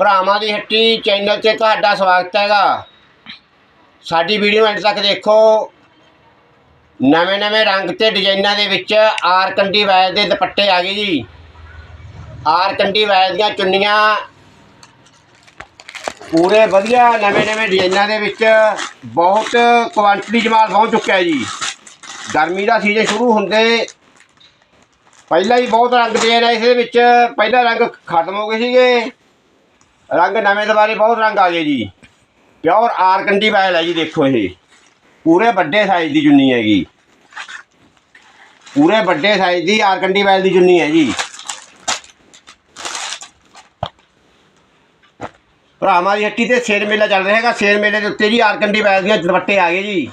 ਭਰਾਵਾਂ ਦੀ ਹੱਟੀ ਚੈਨਲ ਤੇ ਤੁਹਾਡਾ ਸਵਾਗਤ ਹੈਗਾ। ਸਾਡੀ ਵੀਡੀਓ ਐਂਡ ਤੱਕ ਦੇਖੋ। ਨਵੇਂ ਨਵੇਂ ਰੰਗ ਤੇ ਡਿਜ਼ਾਈਨਾਂ ਦੇ ਵਿੱਚ ਆਰ ਕੰਡੀ ਵੈਲ ਦੇ ਦੁਪੱਟੇ ਆ ਗਏ ਜੀ। ਆਰ ਕੰਡੀ ਵੈਲ ਦੀਆਂ ਚੁੰਨੀਆਂ ਪੂਰੇ ਵਧੀਆ ਨਵੇਂ ਨਵੇਂ ਡਿਜ਼ਾਈਨਾਂ ਦੇ ਵਿੱਚ ਬਹੁਤ ਕੁਆਂਟੀਟੀ ਜਮਾਲ ਪਹੁੰਚ ਚੁੱਕਿਆ ਹੈ ਜੀ। ਗਰਮੀ ਦਾ ਸੀਜ਼ਨ ਸ਼ੁਰੂ ਹੁੰਦੇ ਪਹਿਲਾਂ ਹੀ ਬਹੁਤ ਰੰਗ ਦੇ ਰਹੇ ਇਸ ਦੇ ਵਿੱਚ। ਪਹਿਲਾ ਰੰਗ ਖਤਮ ਹੋ ਗਏ ਸੀਗੇ। ਰੰਗ ਨਵੇਂ ਦੁਬਾਰੇ ਬਹੁਤ ਰੰਗ ਆ ਗਏ ਜੀ। ਪਿਓਰ ਆਰ ਕੰਡੀ ਵੈਲ ਹੈ ਜੀ, ਦੇਖੋ ਇਹ। ਪੂਰੇ ਵੱਡੇ ਸਾਈਜ਼ ਦੀ ਚੁੰਨੀ ਹੈਗੀ। ਪੂਰੇ ਵੱਡੇ ਸਾਈਜ਼ ਦੀ ਆਰ ਕੰਡੀ ਵੈਲ ਦੀ ਚੁੰਨੀ ਹੈ ਜੀ। ਭਰਾਵਾਂ ਦੀ ਹੱਟੀ ਤੇ ਸੇਲ ਮੇਲਾ ਚੱਲ ਰਿਹਾ ਹੈਗਾ। ਸੇਲ ਮੇਲੇ ਦੇ ਉੱਤੇ ਜੀ ਆਰ ਕੰਡੀ ਵੈਲ ਦੀਆਂ ਦੁਪੱਟੇ ਆ ਗਏ ਜੀ।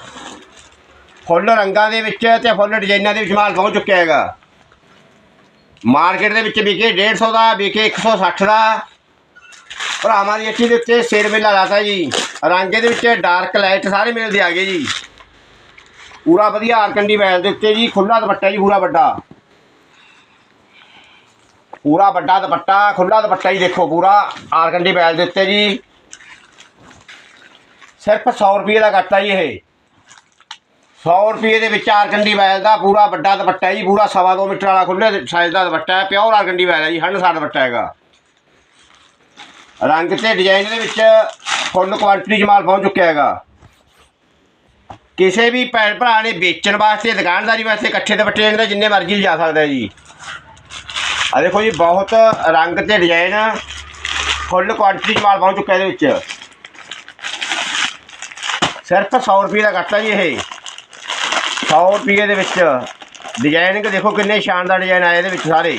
ਫੁੱਲ ਰੰਗਾਂ ਦੇ ਵਿੱਚ ਤੇ ਫੁੱਲ ਡਿਜ਼ਾਈਨਾਂ ਦੇ ਵਿੱਚ ਮਾਲ ਪਹੁੰਚ ਚੁੱਕਿਆ ਹੈਗਾ। ਮਾਰਕੀਟ ਦੇ ਵਿੱਚ ਵਿਕੇ 150 ਦਾ, ਵਿਕੇ 160 ਦਾ। ਭਰਾਵਾਂ ਦੀ ਅੱਛੀ ਦੇ ਉੱਤੇ ਸਿਰ ਮੇਲਾ ਲਾਤਾ ਜੀ। ਰੰਗ ਦੇ ਵਿੱਚ ਡਾਰਕ ਲਾਈਟ ਸਾਰੇ ਮਿਲਦੇ ਆ ਗਏ ਜੀ। ਪੂਰਾ ਵਧੀਆ ਆਰਕੰਡੀ ਬੈਲ ਦੇ ਉੱਤੇ ਜੀ ਖੁੱਲਾ ਦੁਪੱਟਾ ਜੀ, ਪੂਰਾ ਵੱਡਾ। ਪੂਰਾ ਵੱਡਾ ਦੁਪੱਟਾ ਖੁੱਲਾ ਦੁਪੱਟਾ ਜੀ ਦੇਖੋ ਪੂਰਾ ਆਰਕੰਡੀ ਬੈਲ ਦੇ ਉੱਤੇ ਜੀ। ਸਿਰਫ 100 ਰੁਪਏ ਦਾ ਘੱਟਾ ਜੀ ਇਹ। 100 ਰੁਪਏ ਦੇ ਵਿੱਚ ਆਰਕੰਡੀ ਬੈਲ ਦਾ ਪੂਰਾ ਵੱਡਾ ਦੁਪੱਟਾ ਜੀ, ਪੂਰਾ ਸਵਾ ਦੋ ਮੀਟਰ ਵਾਲਾ ਖੁੱਲੇ ਸਾਈਜ਼ ਦਾ ਦੁਪੱਟਾ ਹੈ ਪਿਓਰ ਆਰਕੰਡੀ ਵੈਲ ਹੈ ਜੀ 100 ਦੁਪੱਟਾ ਹੈਗਾ। ਰੰਗ ਤੇ ਡਿਜ਼ਾਈਨ ਦੇ ਵਿੱਚ ਫੁੱਲ ਕੁਆਂਟੀਟੀ ਜਮਾਲ ਪਹੁੰਚ ਚੁੱਕਿਆ ਹੈਗਾ। ਕਿਸੇ ਵੀ ਭੈਣ ਭਰਾ ਨੇ ਵੇਚਣ ਵਾਸਤੇ, ਦੁਕਾਨਦਾਰੀ ਵਾਸਤੇ ਇਕੱਠੇ ਦੁਪੱਟੇ ਲੈਣ ਦਾ ਜਿੰਨੇ ਮਰਜ਼ੀ ਲਿਜਾ ਸਕਦਾ ਹੈ ਜੀ। ਆ ਦੇਖੋ ਜੀ, ਬਹੁਤ ਰੰਗ ਤੇ ਡਿਜ਼ਾਈਨ ਫੁੱਲ ਕੁਆਂਟੀਟੀ ਜਮਾਲ ਪਹੁੰਚ ਚੁੱਕਿਆ ਇਹਦੇ ਵਿੱਚ। ਸਿਰਫ 100 ਰੁਪਏ ਦਾ ਘੱਟਾ ਜੀ ਇਹ। 100 ਰੁਪਏ ਦੇ ਵਿੱਚ। ਡਿਜ਼ਾਈਨਿੰਗ ਦੇਖੋ ਕਿੰਨੇ ਸ਼ਾਨਦਾਰ ਡਿਜ਼ਾਈਨ ਆਏ ਇਹਦੇ ਵਿੱਚ ਸਾਰੇ।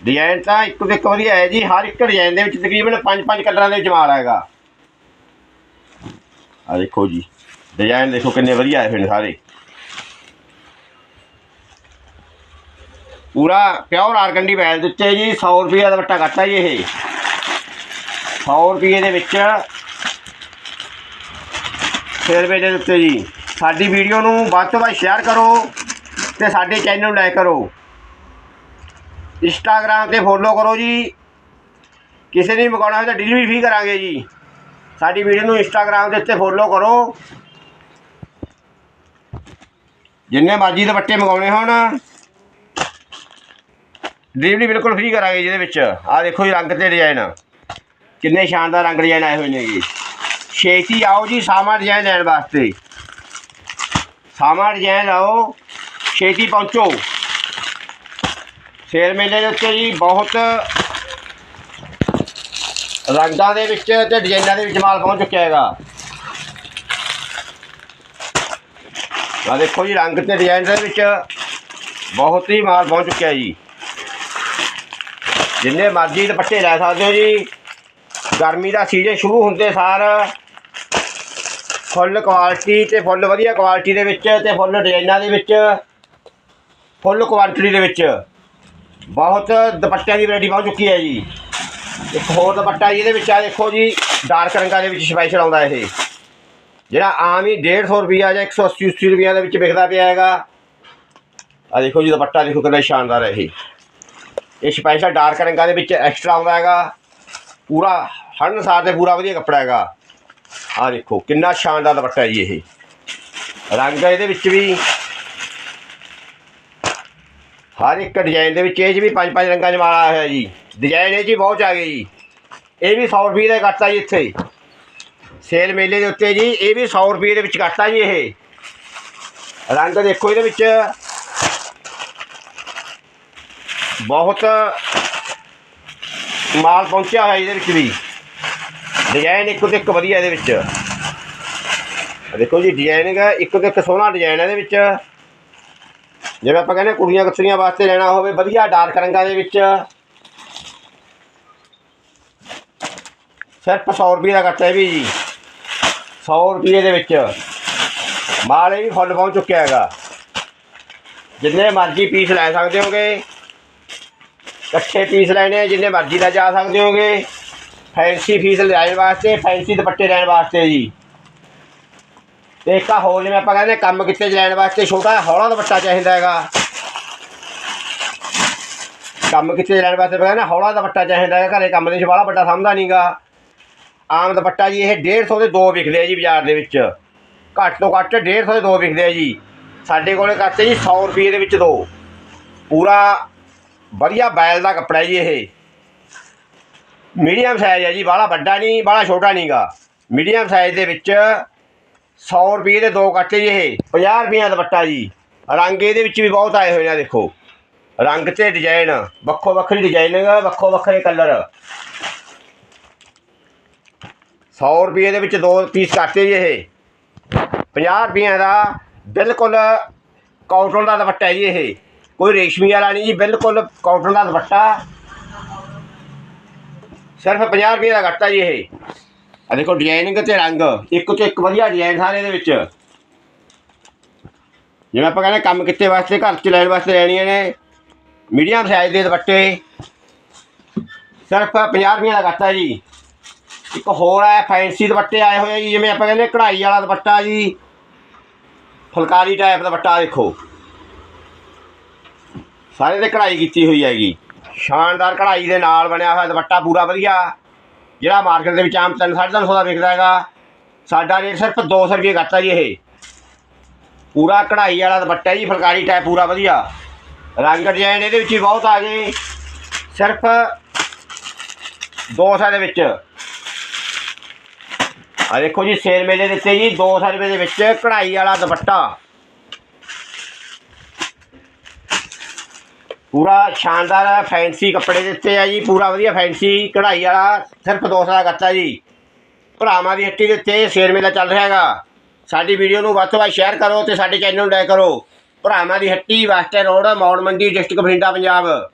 ਡਿਜ਼ਾਈਨ ਤਾਂ ਇੱਕ ਤੋਂ ਇੱਕ ਵਧੀਆ ਹੈ ਜੀ, ਹਰ ਇੱਕ ਡਿਜ਼ਾਈਨ ਦੇ ਵਿੱਚ ਤਕਰੀਬਨ ਪੰਜ ਪੰਜ ਕਲਰਾਂ ਦੇ ਵਿੱਚ ਮਾਲ ਆਏਗਾ ਆ ਦੇਖੋ ਜੀ ਡਿਜ਼ਾਈਨ ਦੇਖੋ ਕਿੰਨੇ ਵਧੀਆ ਆਏ ਹੋਏ ਨੇ ਸਾਰੇ। ਪੂਰਾ ਪਿਓਰ ਆਰਗੰਡੀ ਵੈਲ ਦਿੱਤੇ ਜੀ 100 ਰੁਪਏ ਦਾ ਵੱਟਾ ਘੱਟਾ ਜੀ ਇਹ। 100 ਰੁਪਏ ਦੇ ਵਿੱਚ ਫੇਰ ਰੁਪਏ ਦੇ ਉੱਤੇ ਜੀ। ਸਾਡੀ ਵੀਡੀਓ ਨੂੰ ਵੱਧ ਤੋਂ ਵੱਧ ਸ਼ੇਅਰ ਕਰੋ ਤੇ ਸਾਡੇ ਚੈਨਲ ਨੂੰ ਲਾਈਕ ਕਰੋ। ਇੰਸਟਾਗ੍ਰਾਮ ਤੇ ਫੋਲੋ ਕਰੋ ਜੀ। ਕਿਸੇ ਨੇ ਵੀ ਮੰਗਾਉਣਾ ਹੋਵੇ ਤਾਂ ਡਿਲੀਵਰੀ ਫ੍ਰੀ ਕਰਾਂਗੇ ਜੀ। ਸਾਡੀ ਵੀਡੀਓ ਨੂੰ ਇੰਸਟਾਗ੍ਰਾਮ ਦੇ ਉੱਤੇ ਫੋਲੋ ਕਰੋ। ਜਿੰਨੇ ਮਰਜ਼ੀ ਦੁਪੱਟੇ ਬੱਟੇ ਮੰਗਾਉਣੇ ਹੋਣ ਡਿਲੀਵਰੀ ਬਿਲਕੁਲ ਫ੍ਰੀ ਕਰਾਂਗੇ ਜਿਹਦੇ ਵਿੱਚ। ਆਹ ਦੇਖੋ ਜੀ ਰੰਗ ਤੇ ਡਿਜ਼ਾਈਨ ਕਿੰਨੇ ਸ਼ਾਨਦਾਰ ਰੰਗ ਡਿਜ਼ਾਈਨ ਆਏ ਹੋਏ ਨੇ ਜੀ। ਛੇਤੀ ਆਓ ਜੀ ਸਾਮਾ ਡਿਜ਼ਾਈਨ ਲੈਣ ਵਾਸਤੇ। ਸਾਮਾ ਡਿਜ਼ਾਈਨ ਆਓ। ਛੇਤੀ ਪਹੁੰਚੋ। ਸੇਲ ਮੇਲੇ ਦੇ ਉੱਤੇ ਜੀ ਬਹੁਤ ਰੰਗਾਂ ਦੇ ਵਿੱਚ ਤੇ ਡਿਜ਼ਾਈਨਾਂ ਦੇ ਵਿੱਚ ਮਾਲ ਪਹੁੰਚ ਚੁੱਕਿਆ ਹੈਗਾ। ਆ ਦੇਖੋ ਜੀ, ਰੰਗ ਤੇ ਡਿਜ਼ਾਈਨ ਦੇ ਵਿੱਚ ਬਹੁਤ ਹੀ ਮਾਲ ਪਹੁੰਚ ਚੁੱਕਿਆ ਜੀ। ਜਿੰਨੇ ਮਰਜ਼ੀ ਦੁਪੱਟੇ ਲੈ ਸਕਦੇ ਹੋ ਜੀ। ਗਰਮੀ ਦਾ ਸੀਜ਼ਨ ਸ਼ੁਰੂ ਹੁੰਦੇ ਸਾਰ ਫੁੱਲ ਕੁਆਲਿਟੀ ਤੇ ਫੁੱਲ ਵਧੀਆ ਕੁਆਲਿਟੀ ਦੇ ਵਿੱਚ ਤੇ ਫੁੱਲ ਡਿਜ਼ਾਈਨਾਂ ਦੇ ਵਿੱਚ, ਫੁੱਲ ਕੁਆਂਟੀਟੀ ਦੇ ਵਿੱਚ। ਬਹੁਤ ਦੁਪੱਟਿਆਂ ਦੀ ਵੈਰਾਈਟੀ ਬਹੁਤ ਚੁੱਕੀ ਹੈ ਜੀ। ਇੱਕ ਹੋਰ ਦੁਪੱਟਾ ਜੀ, ਇਹਦੇ ਵਿੱਚ ਆ ਦੇਖੋ ਜੀ ਡਾਰਕ ਰੰਗਾਂ ਦੇ ਵਿੱਚ ਸਪੈਸ਼ਲ ਆਉਂਦਾ ਇਹ। ਜਿਹੜਾ ਆਮ ਹੀ 150 ਰੁਪਿਆ ਜਾਂ 180 80 ਰੁਪਿਆ ਦੇ ਵਿੱਚ ਵਿਕਦਾ ਪਿਆ ਹੈਗਾ। ਆ ਦੇਖੋ ਜੀ, ਦੁਪੱਟਾ ਦੇਖੋ ਕਿੰਨਾ ਸ਼ਾਨਦਾਰ ਹੈ ਇਹ। ਇਹ ਸਪੈਸ਼ਲ ਡਾਰਕ ਰੰਗਾਂ ਦੇ ਵਿੱਚ ਐਕਸਟਰਾ ਆਉਂਦਾ ਹੈਗਾ। ਪੂਰਾ ਹਰਨ ਸਾਰ ਤੇ ਪੂਰਾ ਵਧੀਆ ਕੱਪੜਾ ਹੈਗਾ। ਆ ਦੇਖੋ, ਕਿੰਨਾ ਸ਼ਾਨਦਾਰ ਦੁਪੱਟਾ ਜੀ ਇਹ। ਰੰਗ ਇਹਦੇ ਵਿੱਚ ਵੀ ਹਰ ਇੱਕ ਡਿਜ਼ਾਈਨ ਦੇ ਵਿੱਚ ਇਹ 'ਚ ਵੀ ਪੰਜ ਪੰਜ ਰੰਗਾਂ 'ਚ ਮਾਲ ਹੋਇਆ ਜੀ। ਡਿਜ਼ਾਈਨ ਇਹ 'ਚ ਹੀ ਬਹੁਤ ਆ ਗਏ ਜੀ। ਇਹ ਵੀ 100 ਰੁਪਏ ਦਾ ਕੱਟਾ ਜੀ ਇੱਥੇ। ਸੇਲ ਮੇਲੇ ਦੇ ਉੱਤੇ ਜੀ ਇਹ ਵੀ 100 ਰੁਪਏ ਦੇ ਵਿੱਚ ਕੱਟਾ ਜੀ ਇਹ। ਰੰਗ ਦੇਖੋ ਇਹਦੇ ਵਿੱਚ। ਬਹੁਤ ਮਾਲ ਪਹੁੰਚਿਆ ਹੋਇਆ ਇਹਦੇ ਵਿੱਚ ਵੀ। ਡਿਜ਼ਾਈਨ ਇੱਕੋ ਤੋਂ ਇੱਕ ਵਧੀਆ ਇਹਦੇ ਵਿੱਚ। ਦੇਖੋ ਜੀ ਡਿਜ਼ਾਈਨਿੰਗ ਇੱਕੋ ਤੋਂ ਇੱਕ ਸੋਹਣਾ ਡਿਜ਼ਾਈਨ ਹੈ ਇਹਦੇ ਵਿੱਚ। ਜਿਵੇਂ ਆਪਾਂ ਕਹਿੰਦੇ ਕੁੜੀਆਂ ਕਤਰੀਆਂ ਵਾਸਤੇ ਲੈਣਾ ਹੋਵੇ, ਵਧੀਆ ਡਾਰਕ ਰੰਗਾਂ ਦੇ ਵਿੱਚ। ਸਿਰਫ 100 ਰੁਪਏ ਦਾ ਕੱਟਾ ਵੀ ਜੀ। 100 ਰੁਪਏ ਦੇ ਵਿੱਚ। ਮਾਲ ਇਹ ਵੀ ਫੁੱਲ ਪਹੁੰਚ ਚੁੱਕਿਆ ਹੈਗਾ। ਜਿੰਨੇ ਮਰਜ਼ੀ ਪੀਸ ਲੈ ਸਕਦੇ ਹੋਗੇ। ਇਕੱਠੇ ਪੀਸ ਲੈਣੇ ਜਿੰਨੇ ਮਰਜ਼ੀ ਲੈ ਜਾ ਸਕਦੇ ਹੋਗੇ। ਫੈਂਸੀ ਪੀਸ ਲੈਣ ਵਾਸਤੇ, ਫੈਂਸੀ ਦੁਪੱਟੇ ਲੈਣ ਵਾਸਤੇ ਜੀ। ਤੇ ਇੱਕ ਆ ਹੋਰ ਜਿਵੇਂ ਆਪਾਂ ਕਹਿੰਦੇ ਕੰਮ ਕਿੱਤੇ 'ਚ ਲੈਣ ਵਾਸਤੇ, ਛੋਟਾ ਜਿਹਾ ਹੌਲਾ ਦੁਪੱਟਾ ਚਾਹੀਦਾ ਹੈਗਾ। ਕੰਮ ਕਿਤੇ ਲੈਣ ਵਾਸਤੇ ਕਹਿੰਦੇ ਹੌਲਾ ਦੁਪੱਟਾ ਚਾਹੀਦਾ ਹੈਗਾ, ਘਰੇ ਕੰਮ ਦੇ ਵਿੱਚ ਵਾਲਾ ਵੱਡਾ ਸਮਝਦਾ ਨਹੀਂਗਾ ਆਮ ਦੁਪੱਟਾ ਜੀ, ਇਹ 150 ਦੇ ਦੋ ਵਿਕਦੇ ਆ ਜੀ ਬਾਜ਼ਾਰ ਦੇ ਵਿੱਚ। ਘੱਟ ਤੋਂ ਘੱਟ 150 ਦੇ ਦੋ ਵਿਕਦੇ ਆ ਜੀ। ਸਾਡੇ ਕੋਲੇ ਕੱਟੇ ਜੀ 100 ਰੁਪਏ ਦੇ ਵਿੱਚ ਦੋ। ਪੂਰਾ ਵਧੀਆ ਬੈਲ ਦਾ ਕੱਪੜਾ ਜੀ ਇਹ। ਮੀਡੀਅਮ ਸਾਈਜ਼ ਹੈ ਜੀ, ਬਾਹਲਾ ਵੱਡਾ ਨਹੀਂ ਬਾਹਲਾ ਛੋਟਾ ਨਹੀਂਗਾ ਮੀਡੀਅਮ ਸਾਈਜ਼ ਦੇ ਵਿੱਚ 100 ਰੁਪਏ ਦੇ ਦੋ ਕੱਟੇ ਜੀ ਇਹ 50 ਰੁਪਏ ਦਾ ਦੁਪੱਟਾ ਜੀ। ਰੰਗ ਇਹਦੇ ਵਿੱਚ ਵੀ ਬਹੁਤ ਆਏ ਹੋਏ ਨੇ ਦੇਖੋ। ਰੰਗ ਤੇ ਡਿਜ਼ਾਈਨ ਵੱਖੋ ਵੱਖਰੀ ਡਿਜ਼ਾਈਨਿੰਗ ਵੱਖੋ ਵੱਖਰੇ ਕਲਰ 100 ਰੁਪਏ ਦੇ ਵਿੱਚ ਦੋ ਪੀਸ ਕੱਟੇ ਜੀ ਇਹ। 50 ਰੁਪਏ ਦਾ ਬਿਲਕੁਲ ਕਾਟਨ ਦਾ ਦੁਪੱਟਾ ਹੈ ਜੀ ਇਹ। ਕੋਈ ਰੇਸ਼ਮੀ ਵਾਲਾ ਨਹੀਂ ਜੀ, ਬਿਲਕੁਲ ਕਾਟਨ ਦਾ ਦੁਪੱਟਾ। ਸਿਰਫ 50 ਰੁਪਏ ਦਾ ਘੱਟਾ ਜੀ ਇਹ। ਆ ਦੇਖੋ ਡਿਜ਼ਾਈਨਿੰਗ ਤੇ ਰੰਗ, ਇੱਕ ਤੋਂ ਇੱਕ ਵਧੀਆ ਡਿਜ਼ਾਈਨ ਸਾਰੇ ਦੇ ਵਿੱਚ। ਜਿਵੇਂ ਆਪਾਂ ਕਹਿੰਦੇ ਕੰਮ ਕਿੱਤੇ ਵਾਸਤੇ, ਘਰ ਚ ਲੈਣ ਵਾਸਤੇ ਲੈਣੀਆਂ ਨੇ ਮੀਡੀਅਮ ਸਾਈਜ਼ ਦੇ ਦੁਪੱਟੇ। ਸਿਰਫ 50 ਰੁਪਏ ਦਾ ਘੱਟਾ ਜੀ। ਇੱਕ ਹੋਰ ਹੈ ਫੈਂਸੀ ਦੁਪੱਟੇ ਆਏ ਹੋਏ ਜੀ, ਜਿਵੇਂ ਆਪਾਂ ਕਹਿੰਦੇ ਕਢਾਈ ਵਾਲਾ ਦੁਪੱਟਾ ਜੀ। ਫੁਲਕਾਰੀ ਟਾਈਪ ਦਾ ਦੁਪੱਟਾ ਦੇਖੋ। ਸਾਰੇ ਤੇ ਕਢਾਈ ਕੀਤੀ ਹੋਈ ਹੈਗੀ। ਸ਼ਾਨਦਾਰ ਕਢਾਈ ਦੇ ਨਾਲ ਬਣਿਆ ਹੋਇਆ ਦੁਪੱਟਾ, ਪੂਰਾ ਵਧੀਆ। ਜਿਹੜਾ ਮਾਰਕੀਟ ਦੇ ਵਿੱਚ ਆਮ 350 ਦਾ ਵਿਕਦਾ ਹੈਗਾ, ਸਾਡਾ ਰੇਟ ਸਿਰਫ 200 ਰੁਪਏ ਘੱਟਾ ਜੀ ਇਹ। ਪੂਰਾ ਕਢਾਈ ਵਾਲਾ ਦੁਪੱਟਾ ਜੀ, ਫੁਲਕਾਰੀ ਟਾਈਪ ਪੂਰਾ ਵਧੀਆ। ਰੰਗ ਡਿਜ਼ਾਈਨ ਇਹਦੇ ਵਿੱਚ ਵੀ ਬਹੁਤ ਆ ਗਏ। ਸਿਰਫ 200 ਦੇ ਵਿੱਚ। ਆ ਦੇਖੋ ਜੀ, ਸੇਲ ਮੇਲੇ ਦਿੱਤੇ ਜੀ 200 ਰੁਪਏ ਦੇ ਵਿੱਚ ਕਢਾਈ ਵਾਲਾ ਦੁਪੱਟਾ। ਪੂਰਾ ਸ਼ਾਨਦਾਰ ਫੈਂਸੀ ਕੱਪੜੇ ਦਿੱਤੇ ਆ ਜੀ, ਪੂਰਾ ਵਧੀਆ ਫੈਂਸੀ ਕਢਾਈ ਵਾਲਾ, ਸਿਰਫ 200 ਦਾ ਕੱਟਾ ਜੀ। ਭਰਾਵਾਂ ਦੀ ਹੱਟੀ ਦੇ ਉੱਤੇ ਸੇਲ ਮੇਲਾ ਚੱਲ ਰਿਹਾ ਹੈਗਾ। ਸਾਡੀ ਵੀਡੀਓ ਨੂੰ ਵੱਧ ਤੋਂ ਵੱਧ ਸ਼ੇਅਰ ਕਰੋ ਤੇ ਸਾਡੇ ਚੈਨਲ ਨੂੰ ਲਾਈਕ ਕਰੋ। ਭਰਾਵਾਂ ਦੀ ਹੱਟੀ ਵਾਸਤੇ ਰੋਡ ਮੌੜ ਮੰਡੀ ਡਿਸਟ੍ਰਿਕਟ ਬਠਿੰਡਾ, ਪੰਜਾਬ।